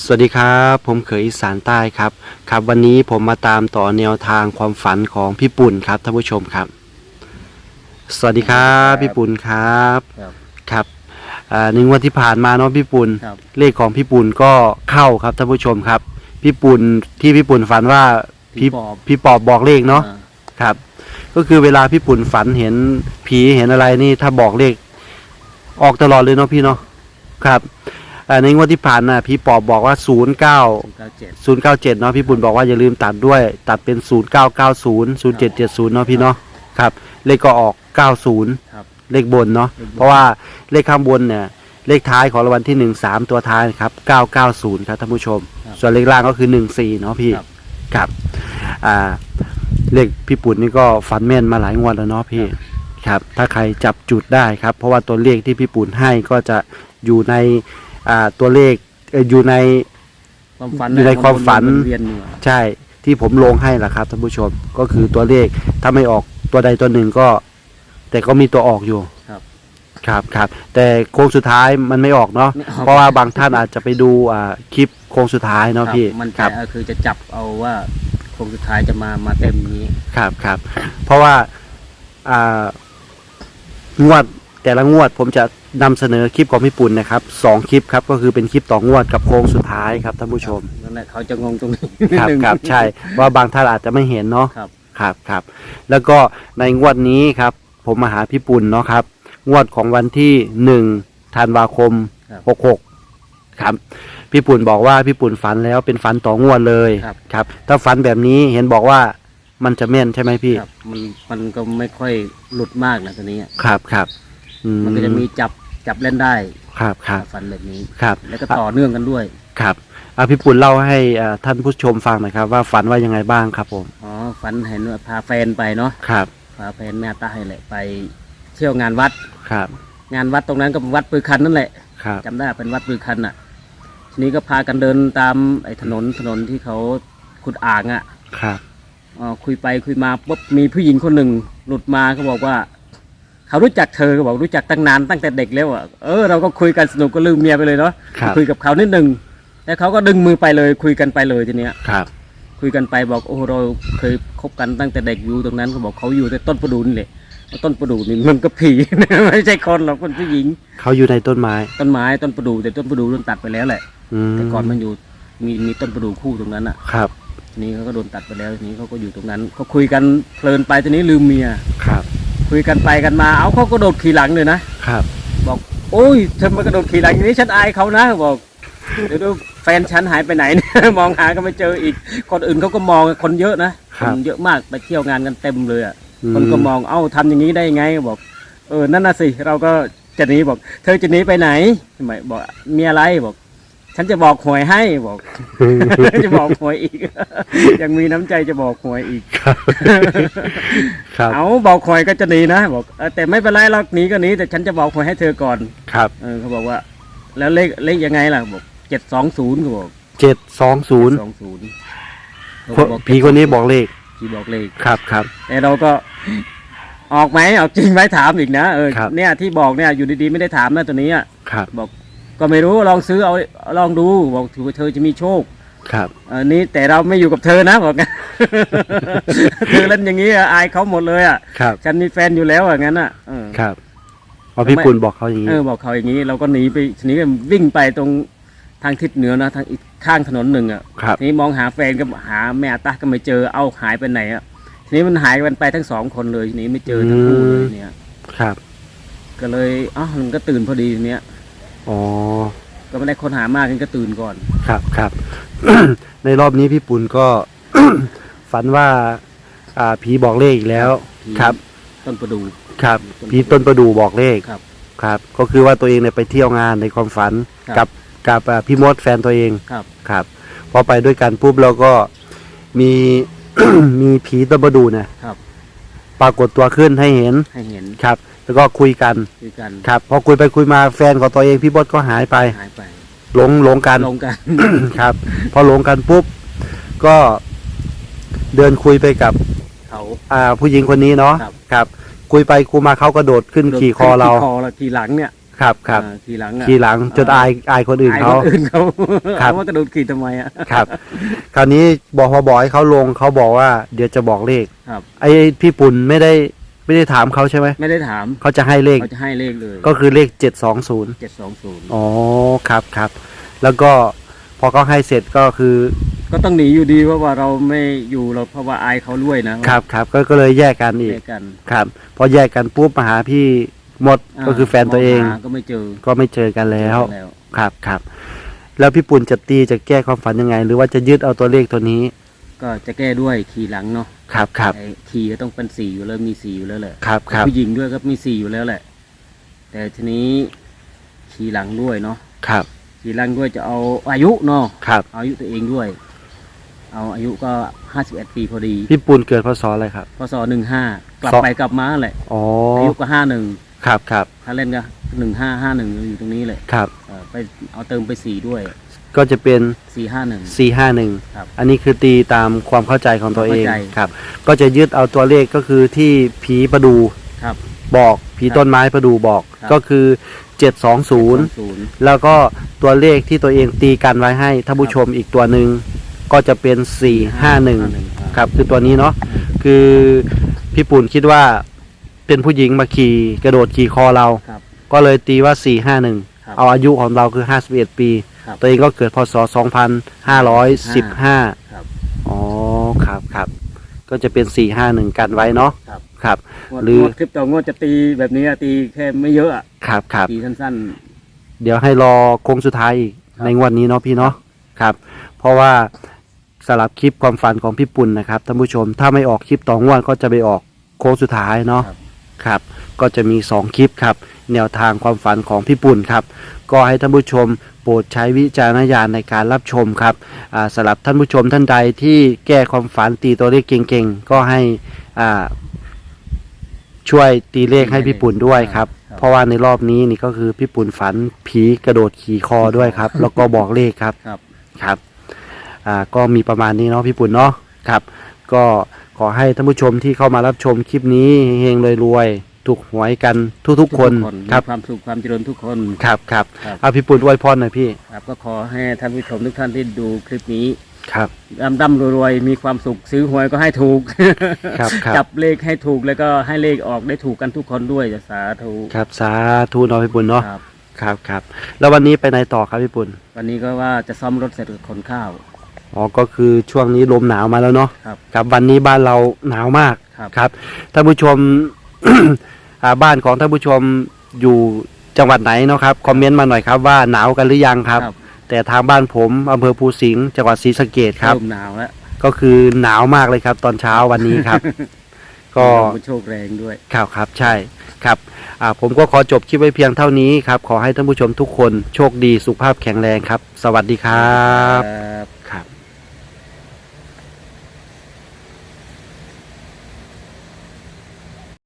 สวัสดีครับ ผมเขยอีสานใต้ครับ ครับ วันนี้ผมมาตามต่อแนวทางความฝันของพี่ปุ่นครับท่านผู้ชมครับ สวัสดีครับพี่ปุ่นครับครับครับอ่าในงวดที่ผ่านมาเนาะพี่ปุ่นครับ เลขของพี่ปุ่นก็เข้าครับท่านผู้ชมครับ พี่ปุ่นที่พี่ปุ่นฝันว่าพี่ปอบพี่ปอบบอกเลขเนาะอ่ครับ ก็คือเวลาพี่ปุ่นฝันเห็นผีเห็นอะไรนี่ถ้าบอกเลข ออกตลอดเลยเนาะพี่เนาะครับอ่า ในงวดที่ผ่านน่ะพี่ปอบบอกว่าศูนย์เก้าศูนย์เก้าเจ็ด097เนาะพี่บุญบอกว่าอย่าลืมตัดด้วย ตัดเป็น 0990 0770เนาะพี่เนาะครับเลขก็ออก 90 ครับ เลขบนเนาะเลขบน เพราะว่าเลขข้างบนเนี่ยเลขท้ายของรางวัลที่ 1 3 ตัวท้ายครับ 990 ครับท่านผู้ชมส่วนเลขล่างก็คือ 14เนาะพี่ครับ ครับอ่าเลขพี่ปุ่นนี่ก็ฝันแม่นมาหลายงวดแล้วเนาะพี่ครับถ้าใครจับจุดได้ครับ เพราะว่าตัวเลขที่พี่ปุ่นให้ก็จะอยู่ใน อ่าตัวเลขเอ่ออยู่ใน ความฝันอยู่ในความฝัน เวียนอยู่อะใช่ที่ผมลงให้ล่ะครับท่านผู้ชมก็คือตัวเลขถ้าไม่ออกตัวใดตัวหนึ่งก็ แต่ก็มีตัวออกอยู่ ครับ ครับครับแต่โค้งสุดท้ายมันไม่ออกเนาะไม่ออก เพราะว่าบางท่านอาจจะไปดูอ่าคลิปโค้งสุดท้ายเนาะครับพี่มันคจะรับก็คือจะจับเอาว่าโคงสุดท้ายจะมามาเต็มนี้ ครับครับ เพราะว่าอ่างวด แต่ละงวดผมจะนำเสนอคลิปของพี่ปุ่นนะครับสองคลิปครับก็คือเป็นคลิปต่องวดกับโค้งสุดท้ายครับท่านผู้ชมนั่นแหละเขาจะงงตรงนี้ครับนิดนึงครับใช่ว่าบางท่านอาจจะไม่เห็นเนาะครับครับครับแล้วก็ในงวดนี้ครับผมมาหาพี่ปุ่นเนาะครับ งวดของวันที่หนึ่งธันวาคมครับหกหกครับพี่ปุ่นบอกว่าพี่ปุ่นฝันแล้วเป็นฝันต่องวดเลยครับครับถ้าฝันแบบนี้เห็นบอกว่ามันจะแม่นใช่ไหมพี่ครับมันมันก็ไม่ค่อยหลุดมากนะตัวนี้อะครับครับ อืมันก็จะมีจับจับเล่นได้ครับครับฝันแบบนี้ ครับ แล้วก็ต่อเนื่องกันด้วยครับเอาพี่ปุ่นเล่าให้อ่าท่านผู้ชมฟังหน่อยครับ ว่าฝันว่ายังไงบ้างครับผม อ๋อฝันเห็นว่าพาแฟนไปเนาะครับ พาแฟนแม่ตาให้แหละไปเที่ยวงานวัด ครับ งานวัดตรงนั้นก็เป็นวัดปือคันนั่นแหละครับ จำได้เป็นวัดปือคันอะ ทีนี้ก็พากันเดินตามไอ้ถนนถนนที่เขาขุดอ่างอะครับอ๋อคุยไปคุยมาปุ๊บมีผู้หญิงคนหนึ่งหลุดมาเขาบอกว่า เขารู้จักเธอเขาบอกรู้จักตั้งนานตั้งแต่เด็กแล้วอะเออเราก็คุยกันสนุกก็ลืมเมียไปเลยเนาะครับคุยกับเขานิดหนึ่งแล้วเขาก็ดึงมือไปเลยคุยกันไปเลยทีเนี้ยครับ คุยกันไปบอกโอ้เราเคยคบกันตั้งแต่เด็กอยู่ตรงนั้นเขาบอกเขาอยู่ในต้นประดูนี่แหละต้นประดูนี่มันก็ผีไม่ใช่คนหรอกคนผู้หญิง เขาอยู่ในต้นไม้ ต้นไม้ต้นประดูแต่ต้นประดูโดนตัดไปแล้วแหละอืมแต่ก่อนมันอยู่มีมีต้นประดูคู่ตรงนั้นอะ ครับทีนี้เขาก็โดนตัดไปแล้วทีนี้เขาก็อยู่ตรงนั้นเขาคุยกันเพลินไปทีนี้ลืมเมียครับ คุยกันไปกันมา เอาเขาก็โดดขี่หลังเลยนะครับ บอกโอ้ยเธอมากระโดดขี่หลังอย่างนี้ฉันอายเขานะบอกเดี๋ยวดูแฟนฉันหายไปไหนเนี่ย มองหาก็ไม่เจออีก คนอื่นเขาก็มองคนเยอะนะคนเยอะมากไปเที่ยวงานกันเต็มเลยอะคนก็มองเอ้าทำอย่างนี้ได้ยังไงบอก เออนั่นน่ะสิเราก็จะหนีบอก เธอจะหนีไปไหนทำไมบอกมีอะไรบอก ฉันจะบอกหวยให้บอก จะบอกหวยอีก ยังมีน้ำใจจะบอกหวยอีก ครับเอาบอกหวยก็จะหนีนะบอกเออแต่ไม่เป็นไรหรอกหนีก็หนีแต่ฉันจะบอกหวยให้เธอก่อน ครับ เออเขาบอกว่า แล้วเลขเลขยังไงล่ะบอกเจ็ดสองศูนย์เขาบอกเจ็ดสองศูนย์สองศูนย์ผีคนนี้บอกเลขผีบอกเลข ครับครับแต่เราก็ออกไหมออกจริงไหมถามอีกนะเออครับเนี่ยที่บอกเนี่ยอยู่ดีๆไม่ได้ถามนะตัวนี้อะครับ บอก ก็ไม่รู้ลองซื้อเอาลองดูบอกถือว่าเธอจะมีโชค ครับ อันนี้แต่เราไม่อยู่กับเธอนะบอกงั้น เธอเล่นอย่างนี้อะอายเขาหมดเลยอะครับฉันมีแฟนอยู่แล้วอะงั้นอะเออ ครับพอพี่ปุ่นบอกเขาอย่างเอนี้อบอกเขาอย่างนี้เราก็หนีไปทีนี้ก็วิ่งไปตรงทางทิศเหนือนะทางอีกข้างถนนหนึ่งอะครับ ทีนี้มองหาแฟนก็หาแม่ตาก็ไม่เจอเอาหายไปไหนอะทีนี้มันหายกันไปทั้งสองคนเลยทีนี้ไม่เจอทั้งคู่เลยเนี่ย ครับ ก็เลยอ๋อมันก็ตื่นพอดีทีเนี้ย อ๋อ ก็ไม่ได้ค้นหามากกันก็ตื่นก่อน ครับครับ ในรอบนี้พี่ปุ่นก็ ฝันว่า อ่าผีบอกเลขอีกแล้ว ผี ครับ ต้นประดูครับผีต้นประดูบอกเลขครับครับ ก็คือว่าตัวเองเนี่ยไปเที่ยวงานในความฝันครับกับกับอ่าพี่มดแฟนตัวเองครับ ครับพอไปด้วยกันปุ๊บเราก็มี มีผีต้นประดูเนี่ยครับ ปรากฏตัวขึ้นให้เห็นให้เห็น ครับ แล้วก็คุยกันคุยกันครับพอคุยไปคุยมาแฟนของตัวเองพี่บดก็หายไป หายไปหลงหลงกันลงกัน ครับ พอหลงกันปุ๊บก็เดินคุยไปกับเขาอ่าผู้หญิงคนนี้เนาะครับครับคุยไปคุยมาเขากระโดดขึ้นขี่คอเราขี่คอเราขี่หลังเนี่ยครับครับอ่าขี่หลังอะขี่หลังจนอายอายคนอื่นเขายคนอื่นเขาครับเอาว่ากระโดดขี่ทำไมอะครับ คราวนี้บอกพอบอกให้เขาลงเขาบอกว่า เดี๋ยวจะบอกเลขครับไอ้พี่ปุ่นไม่ได้ ไม่ได้ถามเขาใช่ไหมไม่ได้ถามเขาจะให้เลขเขาจะให้เลขเลยก็คือเลขเจ็ดสองศูนย์เจ็ดสองศูนย์อ๋อครับครับ แล้วก็พอเขาให้เสร็จก็คือ ก็ต้องหนีอยู่ดีเพราะว่าเราไม่อยู่เราเพราะว่าอายเขาด้วยนะครับครับก็ก็เลยแยกกันอีเจกอกันครับ พอแยกกันปุ๊บมาหาพี่มดก็คือแฟนตัวเองมหาก็ไม่เจอก็ไม่เจอกันแล้วแล้วครับครับ แล้วพี่ปุ่นจะตีจะแก้ความฝันยังไง หรือว่าจะยึดเอาตัวเลขตัวนี้ ก็จะแก้ด้วยขี่หลังเนาะครับครับไอ้ขี่ก็ต้องเป็นสี่อยู่แล้วมีสี่อยู่แล้วแหละครับครับผู้หญิงด้วยก็มีสี่อยู่แล้วแหละ แต่ทีนี้ขี่หลังด้วยเนาะครับขี่หลังด้วยจะเอาอายุเนาะครับเอาอายุตัวเองด้วย เอาอายุก็ห้าสิบเอ็ดปีพอดีพี่ปุ่นเกิดพศอะไรครับ พศหนึ่งห้ากลับสองไปกลับมาแหละอ๋ออายุก็ห้าหนึ่งครับครับถ้าเล่นก็หนึ่งห้าห้าหนึ่งอยู่ตรงนี้เลยครับเออไปเอาเติมไปสี่ด้วย ก็จะเป็น สี่ห้าหนึ่งสี่ห้าหนึ่งครับอันนี้คือตีตามความเข้าใจของตัวเองเข้าใจ ครับ ก็จะยึดเอาตัวเลขก็คือที่ผีประดูครับ บอกผีต้นไม้ประดูบอกครับ ก็คือเจ็ดสองศูนย์ศูนย์ แล้วก็ตัวเลขที่ตัวเองตีกันไว้ให้ท่านผู้ชมอีกตัวหนึ่งก็จะเป็นสี่ห้าหนึ่งครับ คือตัวนี้เนาะคือพี่ปุ่นคิดว่าเป็นผู้หญิงมาขี่กระโดดขี่คอเรา ครับก็เลยตีว่าสี่ห้าหนึ่งครับ เอาอายุของเราคือห้าสิบเอ็ดปี ครับตัวเองก็เกิดพศสองพันห้าร้อยสิบห้าครับอ๋อครับครับ ก็จะเป็นสี่ห้าหนึ่งกันไว้เนาะครับ ครับงวดหรืองวดคลิปต่องวดจะตีแบบนี้อะตีแค่ไม่เยอะอะครับครับ ตีสั้น เดี๋ยวให้รอโค้งสุดท้ายอีกครับ ในงวดนี้เนาะพี่เนาะครับ เพราะว่าสลับคลิปความฝันของพี่ปุ่นนะครับท่านผู้ชมถ้าไม่ออกคลิปต่องวดก็จะไปออกโค้งสุดท้ายเนาะครับครับก็จะมี 2 คลิปครับ แนวทางความฝันของพี่ปุ่นครับ ก็ให้ท่านผู้ชมโปรดใช้วิจารณญาณในการรับชมครับอ่าสำหรับท่านผู้ชมท่านใดที่แก้ความฝันตีตัวเลขเก่งๆ ก็ให้อ่าช่วยตีเลขให้พี่ปุ่นด้วยครับครับ เพราะว่าในรอบนี้นี่ก็คือพี่ปุ่นฝันผีกระโดดขี่คอด้วยครับ แล้วก็บอกเลขครับๆครับครับอ่าก็มีประมาณนี้เนาะพี่ปุ่นเนาะครับ ก็ขอให้ท่านผู้ชมที่เข้ามารับชมคลิปนี้เฮงๆรวยๆ ถูกหวยกันทุกๆคนคครัรับบ ความสุขความเจริญทุกคน ครับครับครับ เอาพี่ปุ่นอวยพรหน่อยพี่ครับก็ขอให้ท่านผู้ชมทุกท่านที่ดูคลิปนี้ครับ ร่ำร่ำรวยๆมีความสุขซื้อหวยก็ให้ถูก ครับครับ จับเลขให้ถูกแล้วก็ให้เลขออกได้ถูกกันทุกคนด้วยจะสาธุครับสาธุเนาะพี่ปุ่นเนาะครับ ครับครับแล้ววันนี้ไปไหนต่อครับพี่ปุ่นวันนี้ก็ว่าจะซ่อมรถเสร็จขนข้าว อ๋อก็คือช่วงนี้ลมหนาวมาแล้วเนาะครับ ครับวันนี้บ้านเราหนาวมาก ครับ ครับท่านผู้ชมอ่า บ้านของท่านผู้ชมอยู่จังหวัดไหนเนาะครับคอมเมนต์มาหน่อยครับว่าหนาวกันหรือยังครับแต่ทางบ้านผมอำเภอภูสิงห์จังหวัดศรีสะเกดครับ เริ่มหนาวแล้วก็คือหนาวมากเลยครับ ตอนเช้าวันนี้ครับ ก็ลมโชคแรงด้วย ครับครับใช่ครับอ่าผมก็ขอจบคลิปไว้เพียงเท่านี้ครับ ขอให้ท่านผู้ชมทุกคนโชคดีสุขภาพแข็งแรงครับ สวัสดีครับ ครับ